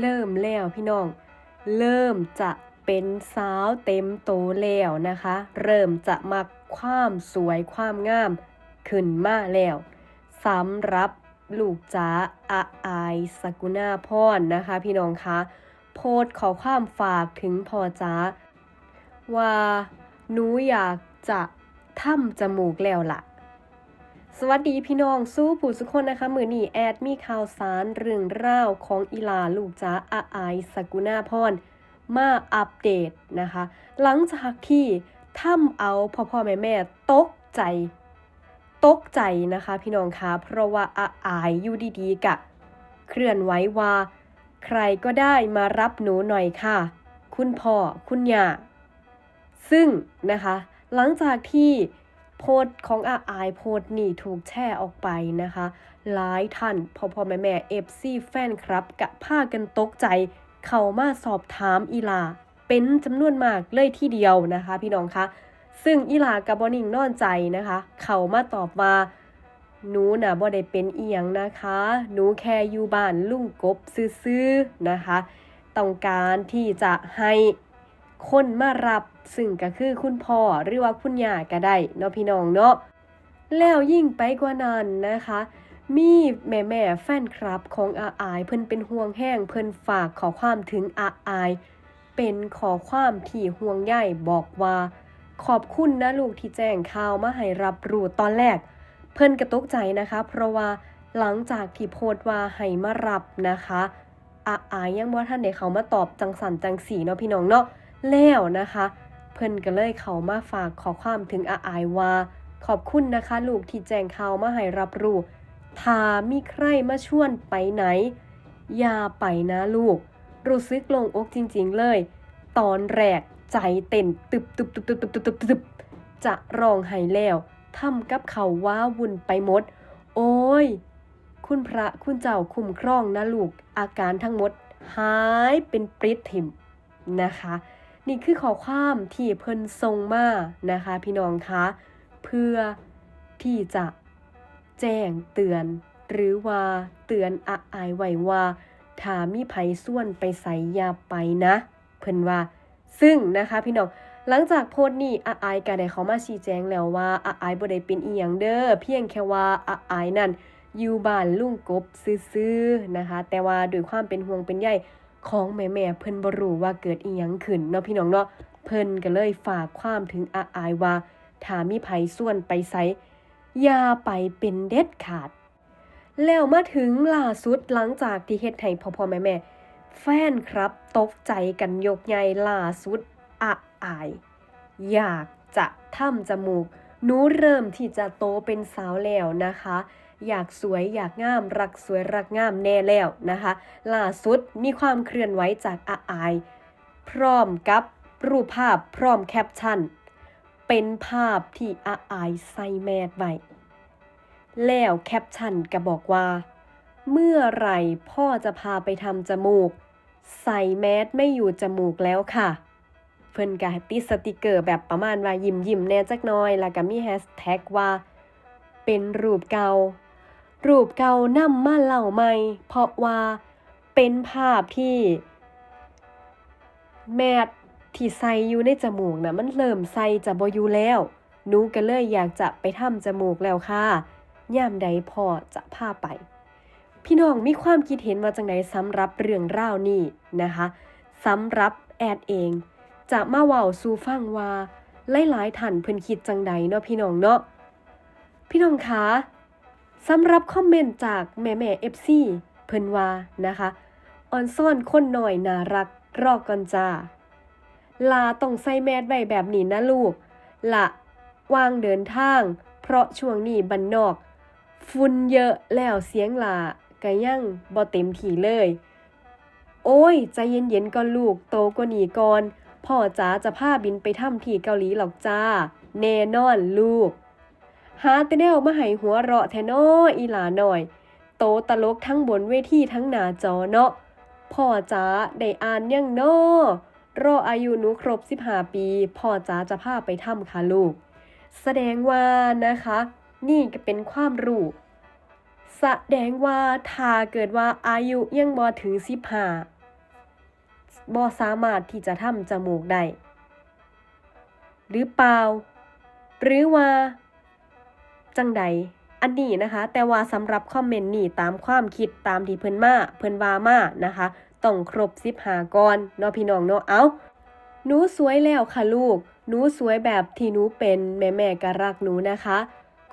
เริ่มแล้วพี่น้อง เริ่มจะเป็นสาวเต็มโตแล้วนะคะ เริ่มจะมักความสวยความงามขึ้นมาแล้วสำหรับลูกจ๋าอาอายสกุณาพรนะคะ พี่น้องคะโพสขอความฝากถึงพ่อจ๋าว่าหนูอยากจะทำจมูกแล้วล่ะ สวัสดีพี่น้องสู้ผู้สุกคนนะคะ มือนี่แอดมีข่าวสารเรื่องราวของอีลาลูกจ้าอาอายสกุณาพรมาอัปเดตนะคะ หลังจากที่ทำเอาพ่อพ่อแม่แม่ตกใจตกใจนะคะ พี่น้องคะเพราะว่าอาอายอยู่ดีๆกะ เคลื่อนไหวว่า ใครก็ได้มารับหนูหน่อยค่ะ คุณพ่อคุณย่าซึ่งนะคะ หลังจากที่ โพสของอาอายโพสนี่ถูกแชร์ออกไปนะคะ หลายท่านพ่อพ่อแม่แม่เอฟซีแฟนครับกะพากันตกใจ เข้ามาสอบถามอีลา เป็นจำนวนมากเลยที่เดียวนะคะ พี่น้องคะซึ่งอีลากับบอนิงนอนใจนะคะ เขามาตอบว่าหนูน่ะบ่ได้เป็นเอียงนะคะ หนูแค่อยู่บ้านลุงกบซื่อๆนะคะ ต้องการที่จะให้ คนมารับซึ่งก็คือคุณพ่อหรือว่าคุณย่าก็ได้เนาะพี่น้องเนาะแล้วยิ่งไปกว่านั้นนะคะ มีแม่แม่แฟนคลับของอาอายเพิ่นเป็นห่วงแห้งเพิ่นฝากขอความถึงอาอาย เป็นขอความที่ห่วงใยบอกว่า ขอบคุณนะลูกที่แจ้งข่าวมาให้รับรู้ตอนแรก เพิ่นกระตกใจนะคะ เพราะว่าหลังจากที่โพสต์ว่าให้มารับนะคะอาอายยังว่าท่านได้เขามาตอบจังสันจังสีเนาะพี่น้องเนาะ แล้วนะคะ เพิ่นก็เลยเขามาฝากขอความถึงอาอายว่าขอบคุณนะคะ ลูกที่แจ้งข่าวมาให้รับรู้ถ้ามีใครมาชวนไปไหน อย่าไปนะลูก รู้สึกลงอกจริงๆเลย ตอนแรกใจเต้นตึบตึบตึบตึบตึบตึบตึบจะร้องไห้แล้วทำกับเขาว้าวุ่นไปหมด โอ้ย คุณพระคุณเจ้าคุ้มครองนะลูก อาการทั้งหมด หายเป็นปริดถิมนะคะ นี่คือข้อความที่เพิ่นทรงมานะคะ พี่น้องคะ เพื่อที่จะแจ้งเตือน หรือว่าเตือนอาอายไว้ว่าถ้ามีไผส่วนไปใส่ยาไปนะ เพิ่นว่า ซึ่งนะคะพี่น้องหลังจากโพสต์นี้อาอายก็ได้เขามาชี้แจงแล้วว่าอาอายบ่ได้เป็นอีหยังเด้อเพียงแค่ว่าอาอายนั่นอยู่บ้านลุงกบซื่อๆนะคะ แต่ว่าด้วยความเป็นห่วงเป็นใย ของแม่ๆเพิ่นบ่รู้ว่าเกิดอีหยังขึ้นเนาะพี่น้องเนาะเพิ่นก็เลยฝากความถึงอาอายว่าถ้ามีไผส่วนไปไสอย่าไปเป็นเด็ดขาด แล้วมาถึงล่าสุดหลังจากที่เฮ็ดให้พ่อๆแม่ๆแฟนครับตกใจกันยกใหญ่ล่าสุดอาอาย อยากจะทำจมูก หนูเริ่มที่จะโตเป็นสาวแล้วนะคะ อยากสวยอยากงาม รักสวยรักงามแน่แล้วนะคะล่าสุดมีความเคลื่อนไหวจากอาอาย พร้อมกับรูปภาพพร้อมแคปชั่น เป็นภาพที่อาอายใส่แมสไว้แล้วแคปชั่นก็บอกว่า เมื่อไหร่พ่อจะพาไปทำจมูก ใส่แมสไม่อยู่จมูกแล้วค่ะ เพิ่นก็ติดสติกเกอร์แบบประมาณว่ายิ้มยิ้มๆแน่จักน้อย แล้วก็มีแฮชแท็กว่า เป็นรูปเก่า รูปเก่านำมาเล่าใหม่ เพราะว่าเป็นภาพที่ แมสที่ใส่อยู่ในจมูกนะมันเริ่มใส่จะบ่อยู่แล้วหนูก็เลยอยากจะไปทำจมูกแล้วค่ะย่ามใดพอจะพาไป พี่น้องมีความคิดเห็นว่าจังไดสำหรับเรื่องราวนี้นะคะสำหรับแอดเอง จะมาเว้าสู่ฟังว่าหลายๆท่านเพิ่นคิดจังใดเนาะพี่น้องเนาะพี่น้องคะสำหรับคอมเมนต์จากแม่แม่ FC เพิ่นว่านะคะออนซ่อนคนหน่อยน่ารักรอก่อนจ้าลาต้องใส่แมสไว้แบบนี้นะลูกละวางเดินทาง เพราะช่วงนี้บันนอก ฝุ่นเยอะแล้วเสียงลาก็ยังบ่เต็มที่เลย โอ้ย ใจเย็นๆก่อนลูกโตกว่านี้ก่อน พ่อจ๋าจะพาบินไปทำที่เกาหลีหรอกจ้า แน่นอนลูก หาแต่แนวมาให้หัวเราะแทนออีหลาหน่อย โตตลกทั้งบนเวทีทั้งหน้าจอเนาะ พ่อจ๋าได้อ่านยังเนาะรออายุหนูครบ 15 ปี พ่อจ๋าจะพาไปทำค่ะลูก แสดงว่านะคะ นี่ก็เป็นความรู้แสดงว่าถ้าเกิดว่าอายุยังบ่ถึง 15 บ่สามารถที่จะทำจมูกได้หรือเปล่า หรือว่า จังใดอันนี้นะคะ แต่ว่าสำหรับคอมเมนต์นี่ตามความคิดตามที่เพิ่นมาเพิ่นว่ามานะคะต้องครบ15ก่อนเนาะพี่น้องเนาะเอาหนูสวยแล้วค่ะลูกหนูสวยแบบที่หนูเป็นแม่แม่ก็รักหนูนะคะ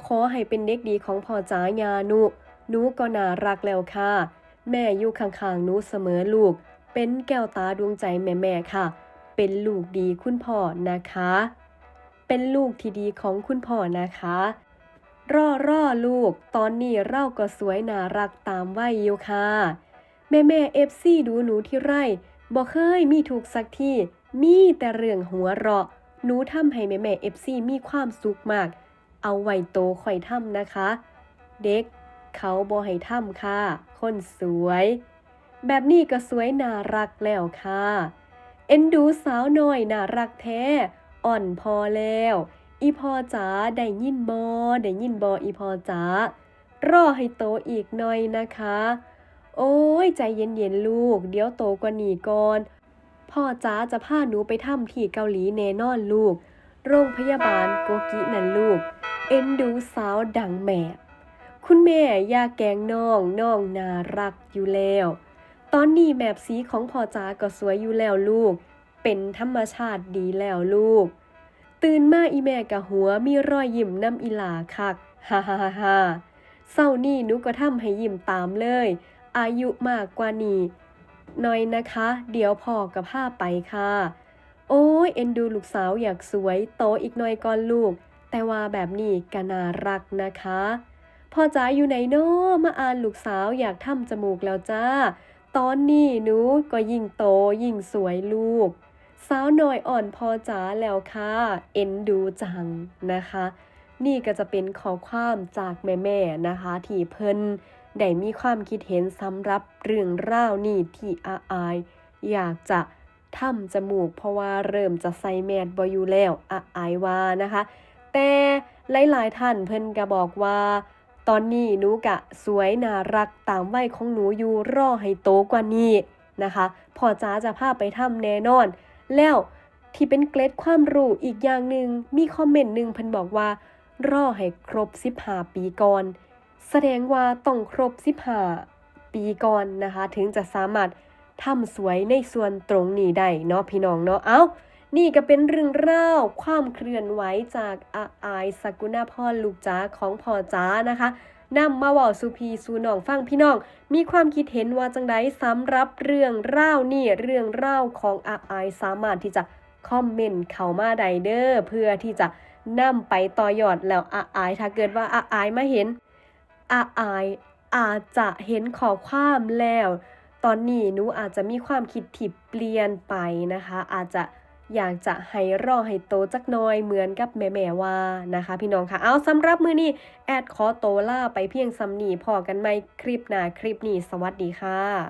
ขอให้เป็นเด็กดีของพ่อจ๋ายาหนูหนูก็น่ารักแล้วค่ะ แม่อยู่ข้างๆหนูเสมอลูก เป็นแก้วตาดวงใจแม่ๆค่ะ เป็นลูกดีคุณพ่อนะคะ เป็นลูกที่ดีของคุณพ่อนะคะรอรอลูก ตอนนี้เราก็สวยน่ารักตามวัยอยู่ค่ะ แม่แม่เอฟซีดูหนูที่ไร่บ่เคยมีถูกสักที่ มีแต่เรื่องหัวเราะ หนูทำให้แม่แม่เอฟซีมีความสุขมาก เอาไว้โตค่อยทำนะคะ เด็กเขาบ่ให้ทำค่ะ คนสวย แบบนี้ก็สวยน่ารักแล้วค่ะ เอ็นดูสาวน้อยน่ารักแท้ อ่อนพอแล้ว อีพอจ๋าได้ยินบอได้ยินบออีพอจ๋ารอให้โตอีกหน่อยนะคะ โอ้ยใจเย็นๆลูก เดี๋ยวโตกว่านี้ก่อน พ่อจ๋าจะพาหนูไปทำที่เกาหลีแน่นอนลูก โรงพยาบาลโกกินั่นลูก เอ็นดูสาวดังแม่ คุณแม่ยาแกงน้องน้องน่ารักอยู่แล้ว ตอนนี้แมบสีของพ่อจ๋าก็สวยอยู่แล้วลูก เป็นธรรมชาติดีแล้วลูก ตื่นมาอีแม่กะหัวมีรอยยิ้มน้ำอีหลาคักฮ่าฮ่าฮ่าฮ่าเศร้านี่นูก็ทำให้ยิ้มตามเลย อายุมากกว่านี้หน่อยนะคะ เดี๋ยวพ่อกับผ้าไปค่ะ โอ้ยเอ็นดูลูกสาวอยากสวยโตอีกหน่อยก่อนลูก แต่ว่าแบบนี้ก็น่ารักนะคะพ่อจ๋าอยู่ไหนเนาะมาอ่านลูกสาวอยากทำจมูกแล้วจ้า ตอนนี้หนูก็ยิ่งโตยิ่งสวยลูก สาวน้อยอ่อนพอจ๋าแล้วค่ะ เอ็นดูจังนะคะ นี่ก็จะเป็นข้อความจากแม่ๆนะคะ ที่เพิ่นได้มีความคิดเห็นสำหรับเรื่องราวนี่ที่อาอาย อยากจะทำจมูกเพราะว่าเริ่มจะใส่แมสบอยู่แล้วอาอายว่านะคะ แต่หลายๆท่านเพิ่นก็บอกว่า ตอนนี้หนูกะสวยน่ารักตามวัยของหนูอยู่รอให้โตกว่านี้นะคะพ่อจ๋าจะพาไปทำแน่นอน แล้วที่เป็นเกร็ดความรู้อีกอย่างหนึ่งมีคอมเมนต์หนึ่งเพิ่นบอกว่า รอให้ครบ 15 ปีก่อน แสดงว่าต้องครบ 15 ปีก่อนนะคะ ถึงจะสามารถทำสวยในส่วนตรงนี้ได้เนาะพี่น้องเนาะเอ้า นี่ก็เป็นเรื่องราความเคลื่อนไหวจากอาอายสกุณาพรลูกจ้าของพ่อจ้านะคะนำมาว่าสุพีสูน้องฟังพี่น้อง มีความคิดเห็นว่าจังไดสำหรับเรื่องรานี่เรื่องราของอาอายสามารถที่จะคอมเมนต์เข้ามาใดเด้อเพื่อที่จะนำไปต่อยอดแล้วอาอายถ้าเกิดว่าอาอายมาเห็นอาอายอาจจะเห็นขอความแล้ว ตอนนี้หนูอาจจะมีความคิดที่เปลี่ยนไปนะคะ อาจจะ อยากจะให้รอให้โตจักหน้อยเหมือนกับแม่ๆว่านะคะ พี่น้องค่ะเอาสำหรับมือนี้แอดขอโตล่าไปเพียงสำนีพอกันไหมคลิปหน้าคลิปนี้สวัสดีค่ะ